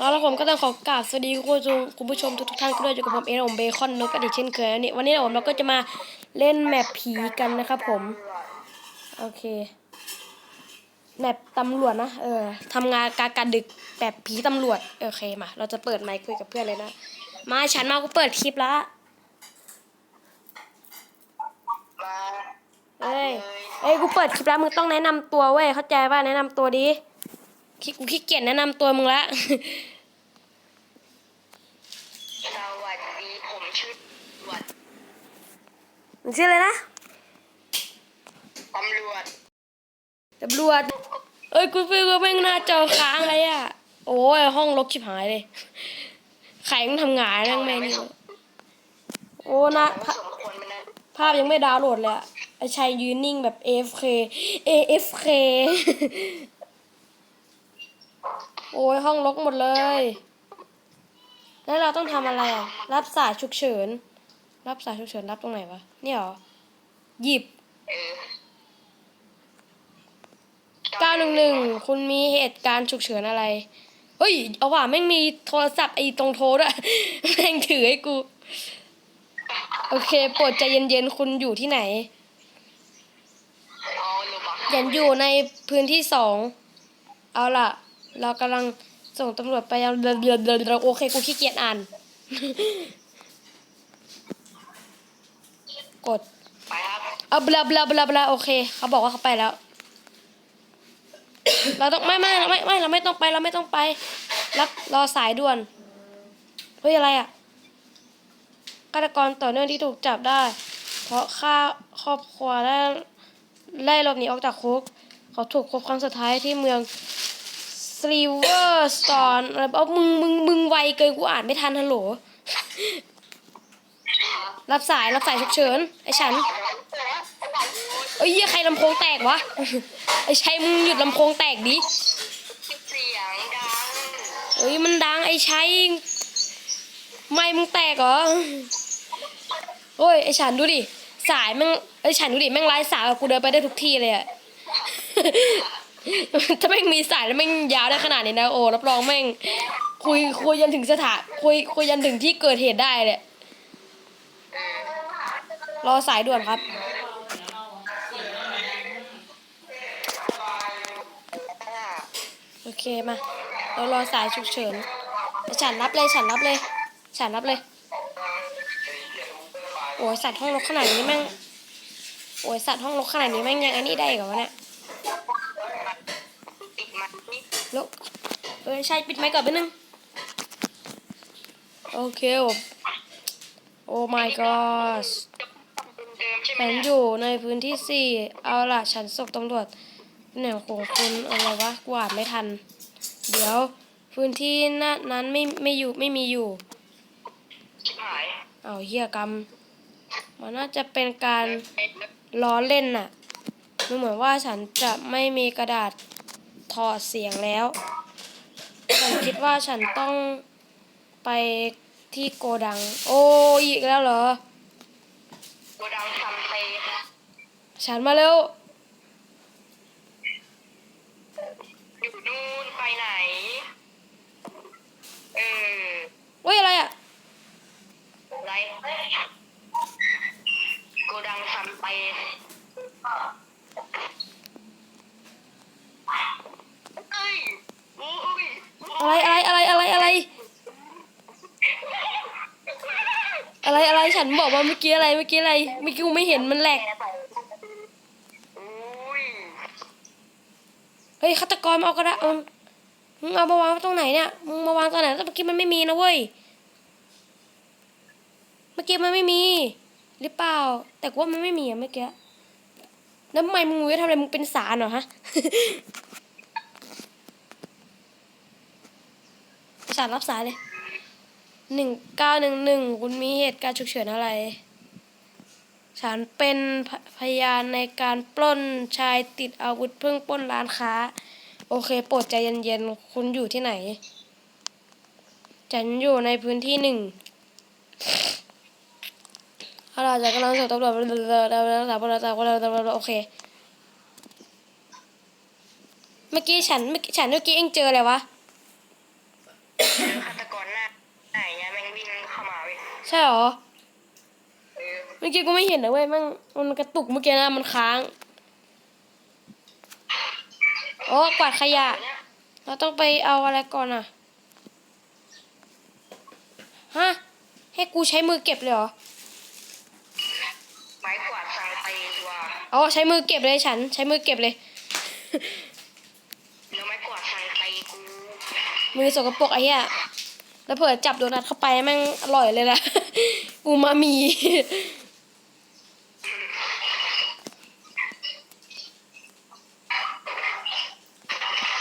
แล้วผมก็ต้องขอกราบสวัสดีคุณผู้ชมคุณผู้ชมทุกๆท่านก็ด้วยอยู่กับผมเองผมเบคอนนกกระดิกเช่นเคยนะนี่วันนี้ผมเราก็จะมาเล่นแมปผีกันนะครับผม โอเค แมปตำรวจนะเออทำงานการการดึกแบบผีตำรวจโอเคมาเราจะเปิดไมค์คุยกับเพื่อนเลยนะมาฉันมากูเปิดคลิปละเอ้ยเอ้ยกูเปิดคลิปแล้วมึงต้องแนะนำตัวเว้ยเข้าใจป่ะแนะนำตัวดีกูขี้เกียจแนะนำตัวมึงละ วัสดีผมชื่อตำรวจมึงชื่ออะไรนะตำรวจตำรวจเอ้ยกูเพิ่งแม่งหน้าจอค้างเลยอะ โอ้ยห้องรกชิบหายเลยใครมึงทำงานนั่งแม่งนี่โอ้นะไม่ภาสมควรมันนะภาพยังไม่ดาวน์โหลดเลยอะไอชายยืนนิ่งแบบ AFK AFK โอ้ยห้องรกหมดเลย แล้วเราต้องทำอะไรอะรับสายฉุกเฉิน รับสายฉุกเฉินรับตรงไหนวะเนี่ยเหรอหยิบเออ911คุณมีเหตุการณ์ฉุกเฉินอะไรเฮ้ยเอาว่ะแม่งมีโทรศัพท์ไอ้ตรงโทรด้วยแม่งถือให้กู โอเคโปรดใจเย็นๆคุณอยู่ที่ไหนเอาโลบักยันอยู่ในพื้นที่สอง เอาล่ะ เรากำลัง ส่งตำรวจไปยังเดินเดินเดินโอเคกูขี้เกียจอ่าน กดไปครับเอาบลาบลาบลาบลาโอเค เขาบอกว่าเขาไปแล้ว เราต้องไม่ไม่ไม่ไม่เราไม่ต้องไปเราไม่ต้องไปรับรอสายด่วนเฮ้ยอะไรอะฆาตกรต่อเนื่องที่ถูกจับได้ เพราะฆ่าครอบครัวและไล่หลบหนีออกจากคุก เขาถูกพบครั้งสุดท้ายที่เมือง สลีเวอร์สตอนอะไรเอามึงมึงมึงไวเกินกูอ่านไม่ทันฮัลโหล รับสายรับสายฉุกเฉินไอ้ฉันเอ้ยเหี้ยใครลำโพงแตกวะ ไอ้ชัยมึงหยุดลำโพงแตกดิเสียงดังเอ้ยมันดังไอ้ชัยไม่มึงแตกเหรอ โอ้ยไอ้ฉันดูดิสายแม่งไอ้ฉันดูดิแม่งไร้สายกับกูเดินไปได้ทุกที่เลยอะ ถ้าแม่งมีสายแล้วแม่งยาวได้ขนาดนี้นะโอ้รับรองแม่ง คุยคุยยันถึงสถานคุยคุยยันถึงที่เกิดเหตุได้เลยรอสายด่วนครับ โอเคมาเรารอสายฉุกเฉินฉันรับเลยฉันรับเลย ฉันรับเลย โอ้ยสัตว์ห้องรกขนาดนี้แม่งโอ้ยสัตว์ห้องรกขนาดนี้แม่งยังอันนี้ได้อีกเหรอวะเนี่ย ปิดมันนี่ แล้วเอ้ยใช่ปิดไมค์ก่อนไปบนึง โอเคโอโอ้ my god ฉันอยู่ในพื้นที่สี่ เอาล่ะ ฉันส่งตำรวจแหน่งของคุณอะไรวะกวาดไม่ทัน เดี๋ยวพื้นที่นั้นนั้นไม่ไม่อยู่ไม่มีอยู่เอาเฮียกรรม มันน่าจะเป็นการล้อเล่นน่ะมันเหมือนว่าฉันจะไม่มีกระดาษ ถอดเสียงแล้ว ฉันคิดว่าฉันต้องไปที่โกดัง โอ้ยอีกแล้วเหรอ โกดังทำไปฉันมาเร็วอยู่นู่นไปไหน เออเว้ยอะไรอะไรโกดังทำไปเอะไรอะไรอะไรอะไรอะไร อะไร อะไร ฉันบอกว่าเมื่อกี้อะไร เมื่อกี้อะไร เมื่อกี้กูไม่เห็นมันแหลก เฮ้ยฆาตกรมาเอากระดาษเอามึงเอามาวางไว้ตรงไหนเนี่ย มึงมาวางตรงไหนแต่เมื่อกี้มันไม่มีนะเว้ย เมื่อกี้มันไม่มี หรือเปล่า แต่กูว่ามันไม่มีอะเมื่อกี้ แล้วทำไมมึงไว้ทำอะไรมึงเป็นสารเหรอฮะ สารรับสายเลยหนึ่งเก้าหนึ่งหนึ่งคุณมีเหตุการณ์ฉุกเฉินอะไร ฉันเป็นพพยานในการปล้นชายติดอาวุธเพิ่งปล้นร้านค้า โอเค โปรดใจเย็นๆ คุณอยู่ที่ไหน ฉันอยู่ในพื้นที่หนึ่งเราจะกำลังส่งตำรวจโอเคเมื่อกี้ฉันเมื่อกี้ฉันเมื่อกี้เองเจออะไรวะ ฆาตกรหน้าไหนเนี่ยแม่งวิ่งเข้ามาเว้ยใช่หรอเมื่อกี้กูไม่เห็นนะเว้ยมันมันกระตุกเมื่อกี้นะมันค้าง โอ้กวาดขยะเราต้องไปเอาอะไรก่อนอะ ฮะ ให้กูใช้มือเก็บเลยเหรอ ไม้กวาดสังไปตัว อ๋อใช้มือเก็บเลยฉัน ใช้มือเก็บเลย มือสกปรกไอ้เหี้ยแล้วเผื่อจับโดนัทเข้าไปแม่งอร่อยเลยล่ะอูมามี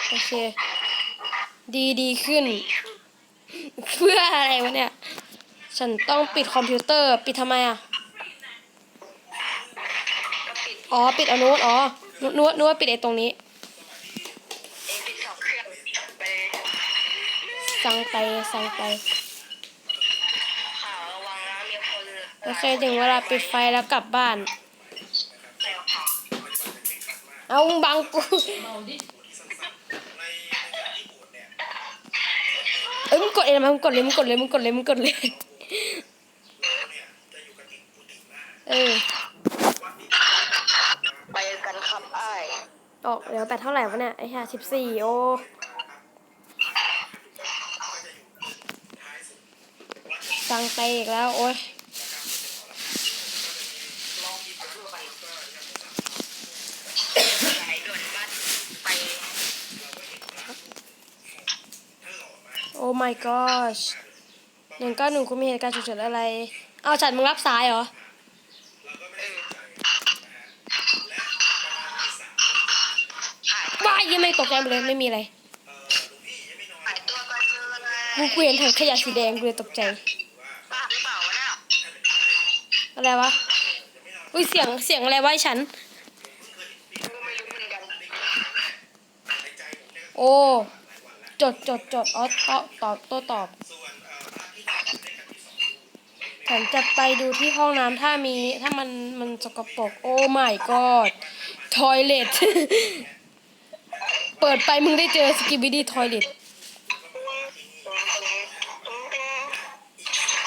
โอเค ดีดีขึ้น เพื่ออะไรวะเนี่ย ฉันต้องปิดคอมพิวเตอร์ ปิดทำไมอะ อ๋อ ปิดอนนู้นอ๋อนึกนึกว่านึกว่าปิดไอ้ตรงนี้ สั่งไปสั่งไปข่าวระวังนะมีคนโอเคถึงเวลาปิดไฟแล้วกลับบ้านใส่ข่าวเอามึงบังกูเอ้ยมึงกดเองทำไมมึงกดเลยมึงกดเลยมึงกดเลยมึงกดเลยเออไปกันครับไอ้ายออกเดี๋ยวแปดเท่าไหร่วะเนี่ยไอ้ห่าสิบสี่โอ สั่งไปอีกแล้ว โอ้ยโอ้ my gosh หนึ่งก้าหนึ่งคุณมีเหตุการณ์ฉุกเฉินอะไร เอาฉันมึงรับสายเหรอว้ายยังไม่ตกใจเลยไม่มีอะไรหายตัวไปเลยกูกูเห็นถังขยะสีแดงกูเลยตกใจ อะไรวะ อุ้ยเสียงเสียงอะไรวะไอ้ฉัน โอ้ จดจดจดอ๋อตอบตอบโตตอบ ฉันจะไปดูที่ห้องน้ำถ้ามีถ้ามันมันสกปรกโอ้ my god ทอยเลทเปิดไปมึงได้เจอสกิบิดี้ทอยเลท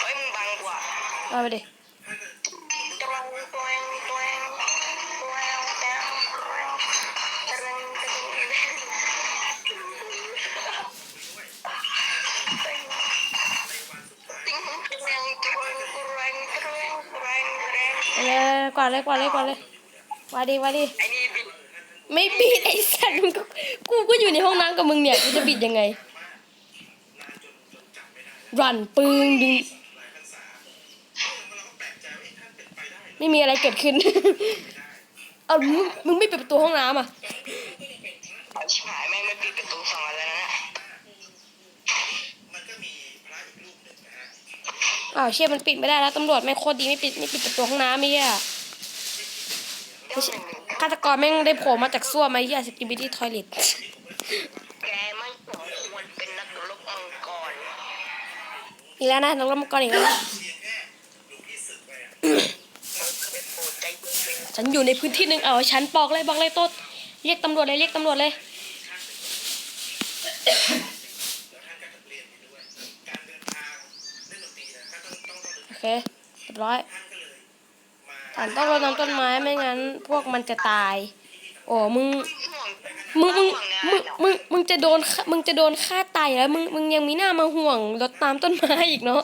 เฮ้ยมึงบังกว่ามาไปดิ กวาดเลยกวาดเลยกวาดเลยกวาดดิกวาดดิไอ้นี่บิดไม่บิดไอ้สัตว์มึงก็กูก็อยู่ในห้องน้ำกับมึงเนี่ยกูจะบิดยังไง รันปึงดึงไม่มีอะไรเกิดขึ้น เอามึงมึงไม่ปิดประตูห้องน้ำอะชิบหายแม่งไม่ปิดประตูสองอันแล้วนะอ้าวเชี่ยมันปิดไม่ได้แล้วตำรวจแม่งโคตรดีไม่ปิดไม่ปิดประตูห้องน้ำไม่เหี้ย เดี๋ยวหนึ่งฆาตกรแม่งได้โผล่มาจากส้วมมาเหี้ยสกิบิดี้ทอยเลทแกไม่สมควรเป็นนักรบมังกรอีกแล้วนะน้องรำกรอีกแล้วนะโอ้ใจเย็นฉันอยู่ในพื้นที่หนึ่งเอาฉันบอกเลยบอกเลยโต๊ดเรียกตำรวจเลยเรียกตำรวจเลยโอเคเรียบร้อย ฉันต้องรดน้ำต้นไม้ไม่งั้น พวกมันจะตายโอ้มึงห่วงมึงมึงห่วงมึงมึงมึงจะโดนฆ่ามึงจะโดนฆ่าตายอยู่แล้วมึงมึงยังมีหน้ามาห่วงรดน้ำต้นไม้อีกเนาะ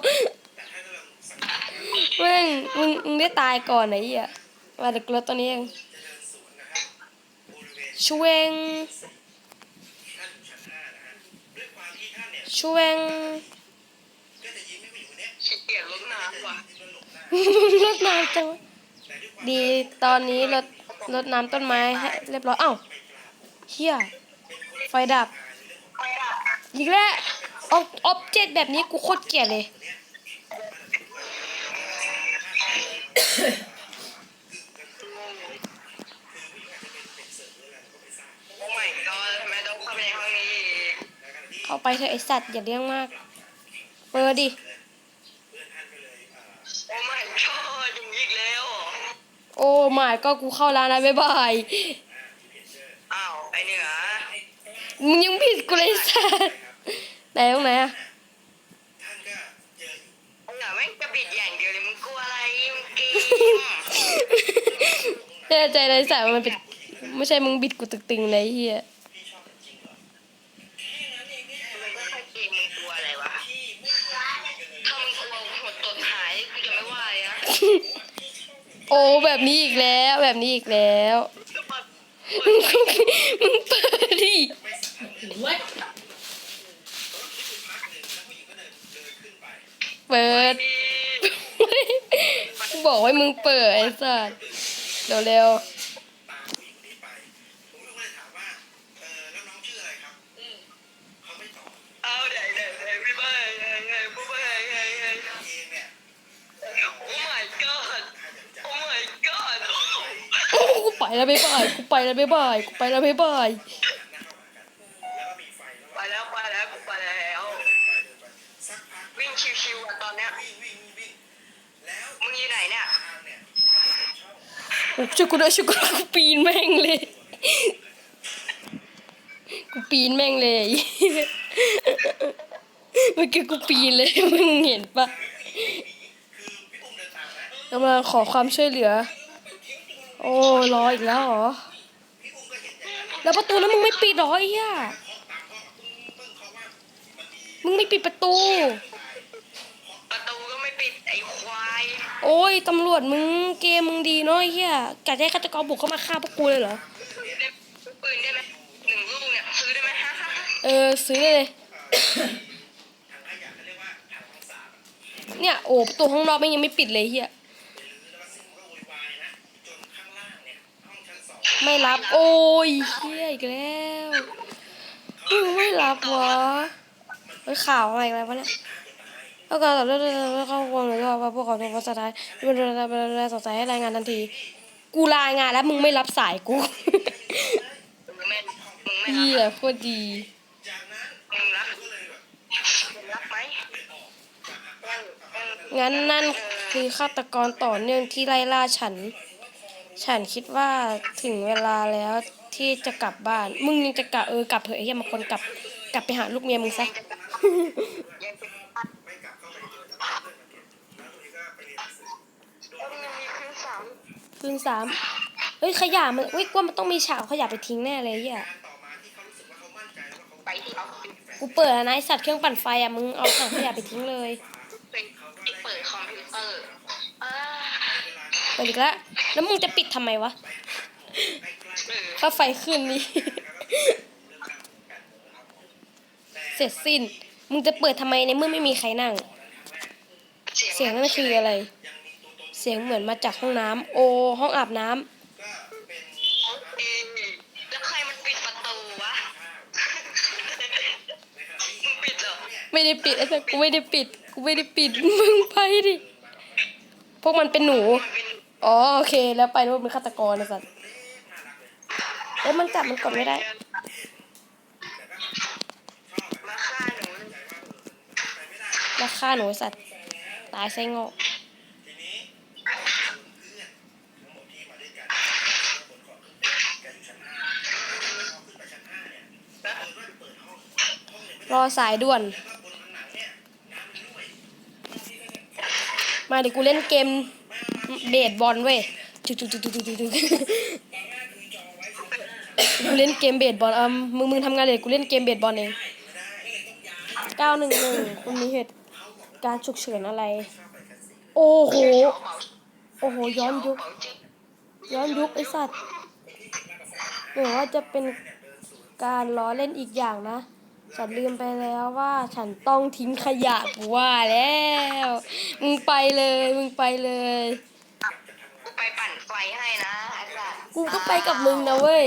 แม่งมึงมึงได้ตายก่อนไอ้เหี้ยมาเด็กรถตัวนี้เองชเวงชเวงขี้เกียจลดน้ำว่ะรดน้ำจังวะ ดีตอนนี้รดรดน้ำต้นไม้ให้เรียบร้อยเอ้าเฮียไฟดับไปอะอีกแล้วออบออบเจกต์แบบนี้กูโคตรเกลียดเลยโอ้ my god ทำไมต้องเข้าไปในห้องนี้อีกเข้าไปเถอะไอสัตว์อย่าเลี้ยงมาก เปิดดิ โอ้ไม่ก็กูเข้าร้านนะบ๊ายบาย อ้าวไอเหนือมึงยังผิดกูเลยสัสไหนตรงไหนอะแม่อย่างเดียยน่ใจเลยส่ามันเป็นไม่ใช่มึงบิดกูตึกตึงเลยเฮียมึงก็ค่อยอะไรวถ้ามึงกลัวหัวตดหายกูจะไม่วายนะ โอ้แบบนี้อีกแล้วแบบนี้อีกแล้วมึงมึงเปิดดิเปิดกูบอกให้มึงเปิดไอ้สัสเร็วเร็วต ไปแล้วบ๊ายบายกูไปแล้วบ๊ายบายกูไปแล้วบ๊ายบายหันหน้าเข้าหากันแล้วก็มีไฟแล้วไปแล้วไปแล้วกูไปแล้วเดินไปเดินไปสักพักวิ่งชิวๆอะตอนเนี้ยวิ่งวิ่งวิ่งแล้วมึงอยู่ไหนเนี่ยทางเนี่ยช่องโอ้ช่วยกูด้วยช่วยกูด้วยกูปีนแม่งเลยกูปีนแม่งเลยเมื่อกี้กูปีนเลยมึงเห็นปะคือพี่อุ้มเดินตามนะกำลังขอความช่วยเหลือ โอ้รออีกแล้วเหรอพี่อุ้มก็เห็นอย่างนั้นแล้วประตูแล้วมึงไม่ปิดเหรอไอ้เหี้ยเคาะตามห้องปึ้งปึ้งเขาว่ามันมีมึงไม่ปิดประตู ประตูก็ไม่ปิดไอ้ควาย โอ้ยตำรวจมึงเกมมึงดีเนาะไอ้เหี้ยกะจะให้ฆาตกรบุกเข้ามาฆ่าพวกกูเลยเหรอได้ปืนได้ไหมหนึ่งลูกเนี่ยซื้อได้ไหมฮะฮะฮะเออซื้อได้เลยถังขยะเขาเรียกว่าถังของสาบอะเนี่ยโอ้ประตูห้องนอกแม่งยังไม่ปิดเลยไอ้เหี้ย ไม่รับ โอ้ยเหี้ยอีกแล้วมึงไม่รับวะเฮ้ข่าวอะไรกันวะเนี่ยแล้วก็ต่อเรื่องเข้าวงหรือว่าพวกเขาโทรมาสายเป็นเรื่องสงสัยให้รายงานทันที กูรายงานแล้วมึงไม่รับสายกูเหี้ยรับโคตรดีงั้นนั่นคือฆาตกรต่อเนื่องที่ไล่ล่าฉัน ฉันคิดว่าถึงเวลาแล้วที่จะกลับบ้าน มึงยังจะกลับเออกลับเถอะไอ้เหี้ยมาคนกลับกลับไปหาลูกเมียมึงซะยังเป็นไม่กลับเข้าไปเจอแล้วเพื่อนมาเก็บแล้วตัวนี้ก็ไปเรียนหนังสือโดยมึงมีคืนสามคืนสามเฮ้ยขยะมันเฮ้ยกว่ามันต้องมีฉากเอาขยะไปทิ้งแน่เลยไอ้เหี้ยการต่อมาที่เขารู้สึกว่าเขามั่นใจแล้วว่าเขาไปที่ออฟฟิศกูเปิดแล้วนะไอสัตว์เครื่องปั่นไฟอะมึงเอาถังขยะไปทิ้งเลยเป็นที่เปิดคอมพิวเตอร์ อ่าเปิดอีกแล้วแล้วมึงจะปิดทำไมวะเออถ้าไฟขึ้นนี่ เสร็จสิ้น มึงจะเปิดทำไมในเมื่อไม่มีใครนั่ง เสียงนั่นคืออะไร เสียงเหมือนมาจากห้องน้ำโอห้องอาบน้ำเอ๊ะแล้วใครมันปิดประตูวะมึงปิดเหรอไม่ได้ปิดไอ้สัตว์กูไม่ได้ปิด กูไม่ได้ปิด มึงไปดิ พวกมันเป็นหนูมันเป็น อ๋อโอเคแล้วไปรู้ว่าเป็นฆาตกรไอ้สัตว์เอ้ยมันจับมันกดไม่ได้ มาฆ่าหนูราคาหนูไอ้สัตว์ตายไส้งอกทีนี้เพื่อนทั้งหมดที่มาด้วยกันบนขอบขึ้นไปแกอยู่ชั้นห้าพอขึ้นไปชั้นห้าเนี่ยเปิดว่าเปิดห้องอรอสายด่วนแล้วก็บนผนังเนี่ยวกูเล่นเกม เบสบอลเว้ยจุกจุกจุกจุกจุกจุกกูเล่นเกมเบสบอลอะมึงมึงทำงานเลยกูเล่นเกมเบสบอลเองเก้าหนึ่งหนึ่งคุณมีเหตุการฉุกเฉินอะไร โอ้โห โอ้โห ย้อนยุค ย้อนยุคไอสัตว์หรือว่าจะเป็นการล้อเล่นอีกอย่างนะ ฉันลืมไปแล้วว่าฉันต้องทิ้งขยะกูว่าแล้ว มึงไปเลย มึงไปเลย ไปปั่นไฟให้นะไอ้สัสกูก็ไปกับมึงนะเว้ย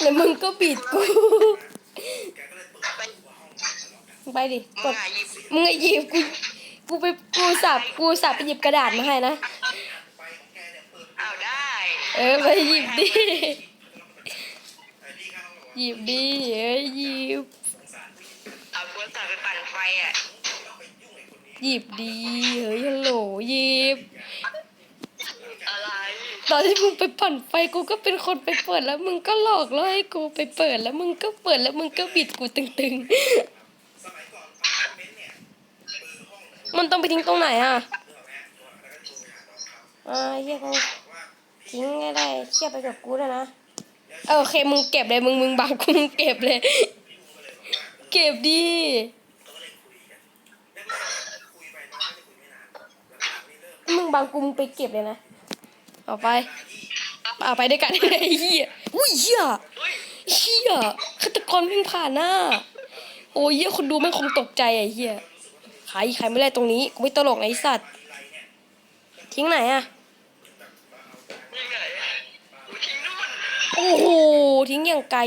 แล้วมึงก็บิดกูไปมึงไปดิ กมึงดอะหยิบมึงไอ้หยิบกู กูไปกูสับกูสับไปหยิบกระดาษมาให้นะ อ้าวได้เออไปหยิบดิ หยิบดิเอ้ยหยิบ เอากูสั่งไปปั่นไฟอะหยิบดีเฮ้ยฮัลโหลหยิบ อะไร ตอนที่มึงไปปั่นไฟกูก็เป็นคนไปเปิดแล้วมึงก็หลอกล่อให้กูไปเปิดแล้วมึงก็เปิดแล้วมึงก็บิดกูตึงๆ มันต้องไปทิ้งตรงไหนอะอ่าเฮียเขาทิ้งให้ได้เทียไปกับกูด้วนะเออโอเคมึงเก็บเลยมึงมึงบังกูมึงเก็บเลย เก็บดีมึงบังกูมึงไปเก็บเลยนะ เอไปเอาไปด้วยกันไอ้เหี้ยอุ้ยเหี้ยเหี้ยฆาตกรวิ่งผ่านหน้า โอ้ยเหี้ยคนดูแม่งคงตกใจไอ้เหี้ยใครใครไม่ได้ตรงนี้กูไม่ตลกไอ้สัตว์ ทิ้งไหนอะโอ้โหทิ้งอย่างไกล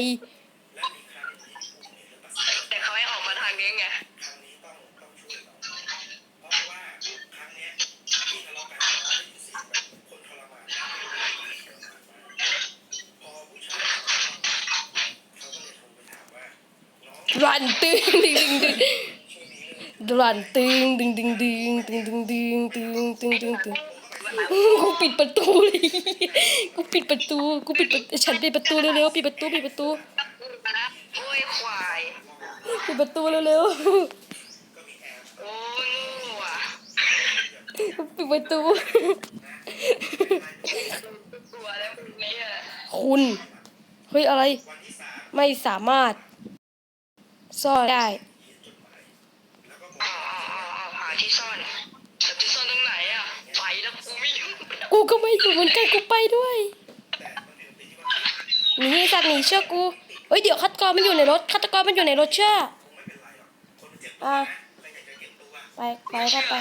รันตึงดึงดึงดึงรันตึงดึงดึงดึงดึงดึงดึงดึงดึงดึงตึงกูปิดประตูเลยกูปิดประตูกูปิดประตูฉันปิดประตูเร็วๆปิดประตูปิดประตูปิดประตูเร็วๆกูปิดประตูคุณ เฮ้ย อะไร ไม่สามารถ ซ่อนได้หาที่ซ่อนแต่ที่ซ่อนตรงไหนอะไฟแล้วกูไม่อยู่กูก็ไม่อยู่เหมือนกันกูไปด้วยหนีสัตว์หนีเชื่อกูเฮ้ยเดี๋ยวฆาตกรมันอยู่ในรถฆาตกรมันอยู่ในรถเชื่ออะไปไปไปไป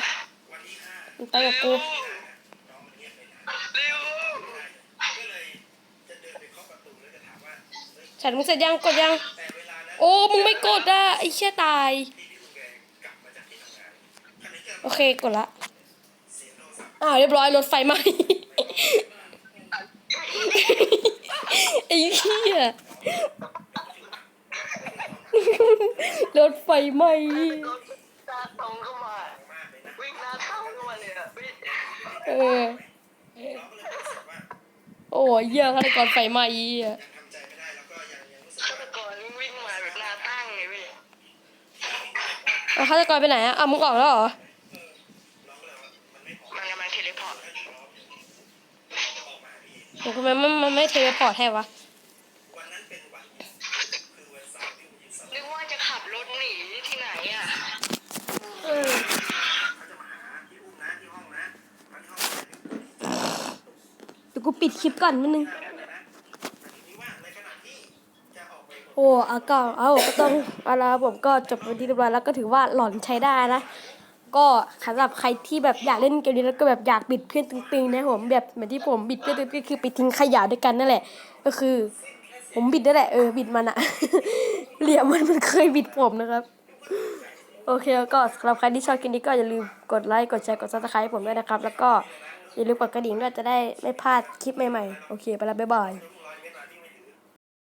ไปกับกูฉันมึงเสร็จยังกดยัง อ้มึงไม่กดอะไอ้เชี่ยตายที่พี่ลุงแกกลับมาจากที่ทำงานคันนี้จะโอเคกดละเสียงโทรศัพท์อ้าวเรียบร้อยรถไฟไหม้ไอ้เหี้ยรถไฟไหม้รถตาตรงเข้ามามากเลยนะวิ่งหน้าเข้าเข้ามาเลยอะวิ่งเออน้องก็เลยรู้สึกว่าโอ้ยเหี้ยฆาตกรไฟไหม้เหี้ เขาฆาตอยไปไหนอะเอามึงออกแล้วเหรอ มันกำลังเทเลพอร์ตผมทำไมมันมันไม่เทเลพอร์ตให้วะ นึกว่าจะขับรถหนีที่ไหนอะ เออเดี๋ยวกูปิดคลิปก่อนนิดนึง โอ้เอาก็เอาก็ต้องเอาละผมก็จบไปนที่เรียบร้อยแล้วก็ถือว่าหลอนใช้ได้นะ ก็สำหรับใครที่แบบอยากเล่นเกมนี้แล้วก็แบบอยากบิดเพื่อนตึงๆนะผมแบบเหมือนที่ผมบิดเพื่อนตึงๆคือไปทิ้งขยะด้วยกันนั่นแหละ ก็คือ ผมบิดนั่นแหละเออบิดมันอะเหลี่ยมมันมันเคยบิดผมนะครับ โอเคแล้วก็สำหรับใครที่ชอบคลิปนี้ก็อย่าลืมกดไลค์กดแชร์กดซับสไครต์ผมด้วยนะครับ แล้วก็อย่าลืมกดกระดิ่งด้วยจะได้ไม่พลาดคลิปใหม่ๆโอเคไปแล้วบ๊ายบาย